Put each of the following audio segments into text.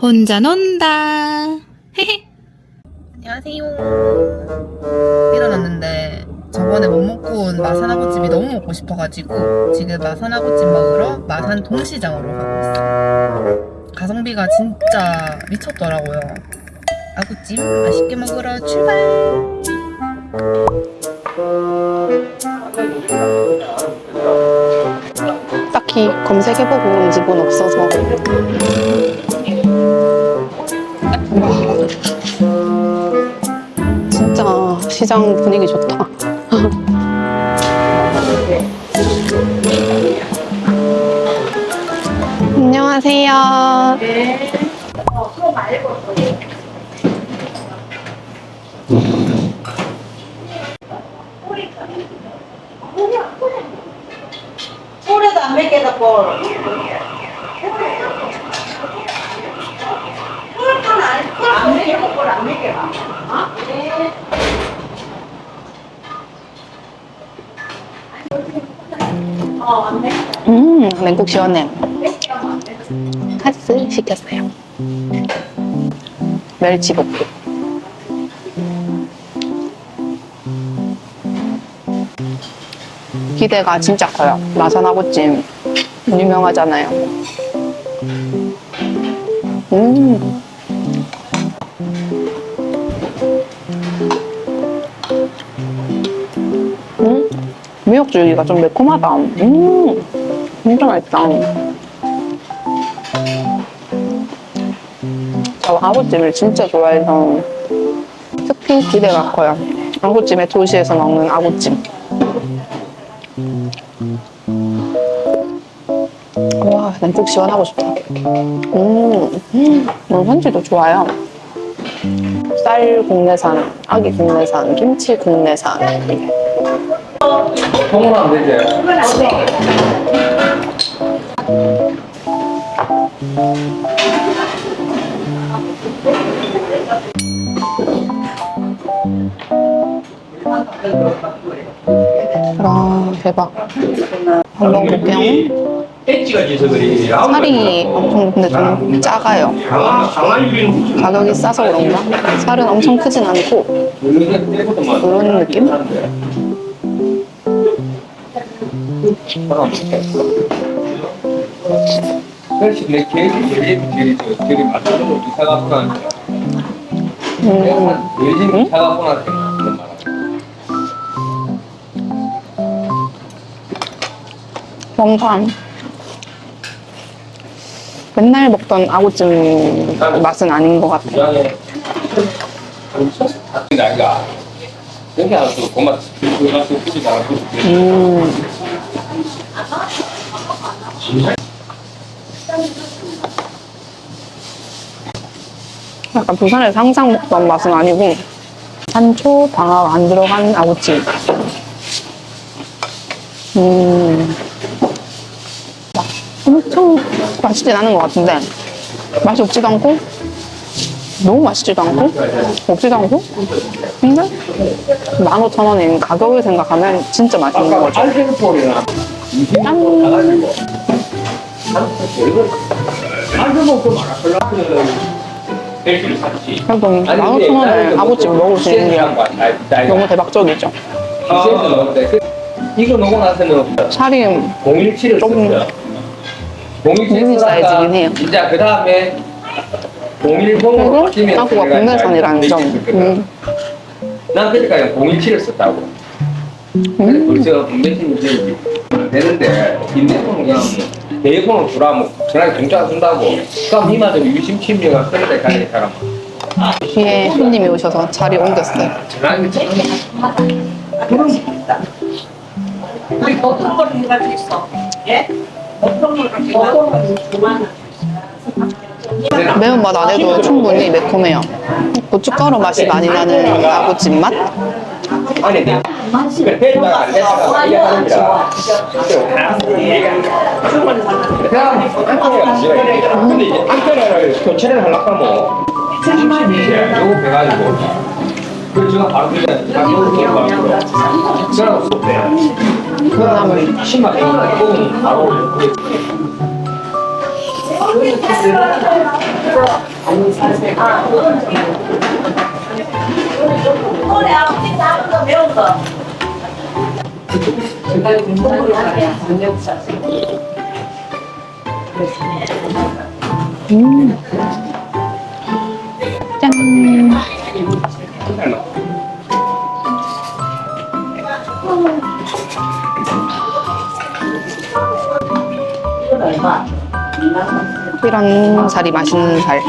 혼자 논다. 헤헤. 안녕하세요. 일어났는데 저번에 못 먹고 온 마산아구찜이 너무 먹고 싶어가지고 지금 마산아구찜 먹으러 마산 동시장으로 가고 있어요. 가성비가 진짜 미쳤더라고요. 아구찜 맛있게 먹으러 출발! 딱히 검색해보고 온 집은 없어서 시장 분위기 좋다 안녕하세요 꿀에도 안 먹게다 꿀. 꿀은 안, 꿀안 먹게, 꿀안 먹게 봐. 음 냉국 시원해. 카스 시켰어요. 멸치 볶음 기대가 진짜 커요. 마산아구찜 유명하잖아요. 음 음, 미역줄기가 좀 매콤하다. 음, 진짜 맛있다. 저 아구찜을 진짜 좋아해서 특히 기대가 커요. 아구찜에 도시에서 먹는 아구찜. 와, 냉국 시원하고 싶다. 음, 음, 현지도 좋아요. 쌀 국내산, 아기 국내산, 김치 국내산. 통화하면 되지. 아, 대박. 한번 볼게요. 엣지가 지서 그래. 살이 엄청 근데 좀 작아요. 가격이 싸서 그런가? 살은 엄청 크진 않고 그런 느낌? 그렇지, 내 계획이 제일 제일 제일 맞추는 거 이사가구나. 음, 요즘 이사가구나 그런 말. 뭔가 맨날 먹던 아구찜 맛은 아닌 것 같아요. 부장에 나이가 여기 하나 또 고마 그 맛을 뿌리지 않고 음, 약간 부산에서 항상 먹던 맛은 아니고 산초, 방학 안 들어간 아구찜. 음, 막 엄청 맛있진 않은 것 같은데 맛이 없지도 않고 너무 맛있지도 않고 없지도 않고 근데 15,000원인 가격을 생각하면 진짜 맛있는 거죠. 짠! 그래도 15,000원에 아구찜 먹을 수 있는 게 너무 대박적이죠. 기세에서 넣었대. 그- 이거 넣고 나서는 살이 017을 조금 썼어요. 017 미니 사이즈긴 해요. 이제 그 다음에 010으로 그리고 바뀌면 아구가 내가 국내산이라는 점. 음, 난 그때까지 017을 썼다고. 음. 몇십 이제 되는데 인내폰은 그냥 대폰을 주라면 전화기 공짜 준다고. 그럼 이마저 유심침미가 그런데 가는 사람. 뒤에 손님이 오셔서 자리 옮겼어요. 전화기 우리 어떤 걸 해가지고 있어? 예? 어떤 걸 가지고 있어? 매운맛 안 해도 충분히 매콤해요. 고춧가루 맛이 많이 나는 아구찜 맛? 아니 내 회가 안 돼서 이게 하는 거야. 그냥 근데 이제 한편이라 교체를 하려고 하면. 요거 배가지고. 그 제가 바로 그냥 바로 그냥 수업돼요. 그다음에 신발 입고 바로 그 래, 아버지 작은 거 매운 거. 짠. 이런 살이 맛있는 살.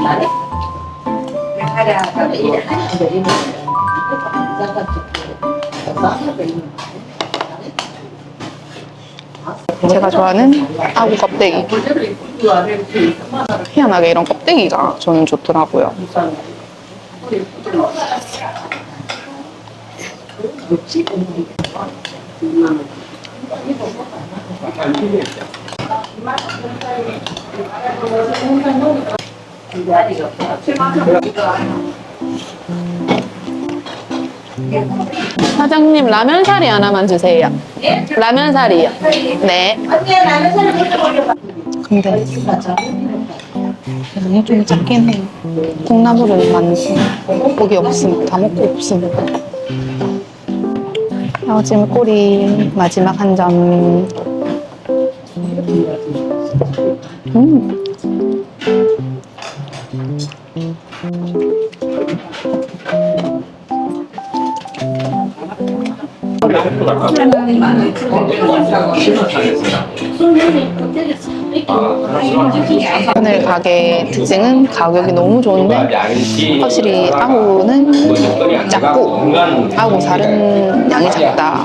제가 좋아하는 아구 껍데기. 희한하게 이런 껍데기가 저는 좋더라고요. 사장님 라면 사리 하나만 주세요. 라면 사리요. 네. 근데 양이 좀 작긴 해요. 콩나물은 많고 고기 없음, 다 먹고 없음. 야오찜 꼬리 마지막 한 점. 음. 오늘 가게 특징은 가격이 너무 좋은데 확실히 아구는 작고 아구살은 양이 작다.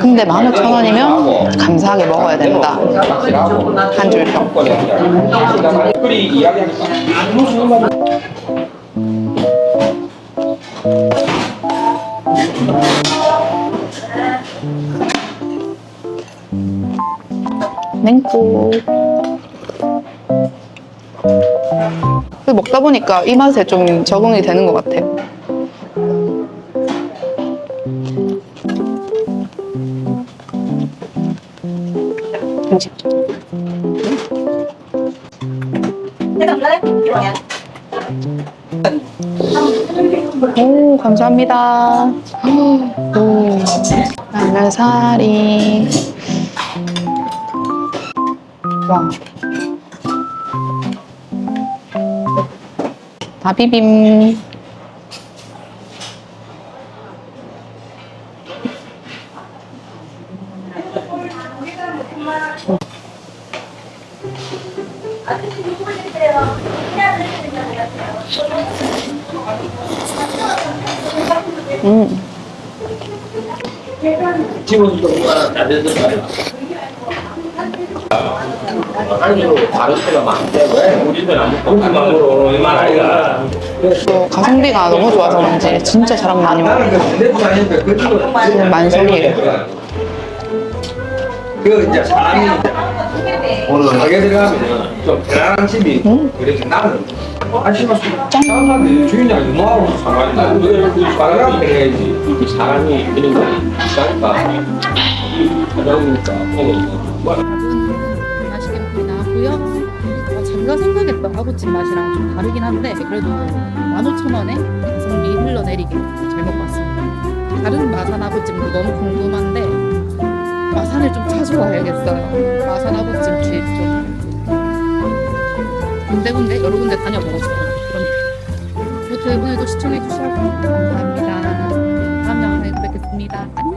근데 15,000원이면 감사하게 먹어야 된다. 한 줄평. 냉국. 그 먹다 보니까 이 맛에 좀 적응이 되는 것 같아요. 오, 감사합니다. 오, 라면사 리. 와. 다비빔. 음. 지금 좀 잘되는 다른 데가 안 먹고 얼마 아이가. 가성비가 너무 좋아서 그런지 진짜 사람 많이 먹어요. 그 만석이에요. 그 이제 사람이 오늘 가게 들어가면 좀 편안한 집이 그래서 나는 아시면 사람들이 주인장이 뭐하고 상관이다. 그 사람이 해야지. 그 사람이 있다니까. 사장이니까. 뭐 맛있게 먹이 나왔고요. 어, 제가 생각했던 아구찜 맛이랑 좀 다르긴 한데 그래도 15,000원에 가성비 흘러내리게 잘 먹고 왔습니다. 다른 마산 아구찜도 너무 궁금한데 마산을 좀 자주 와야겠어요. 마산 아구찜 주입 좀 군데군데 여러 군데 다녀보고 싶어요. 그럼 이렇게 오늘도 시청해주셔서 감사합니다. 다음에 뵙겠습니다. 안녕.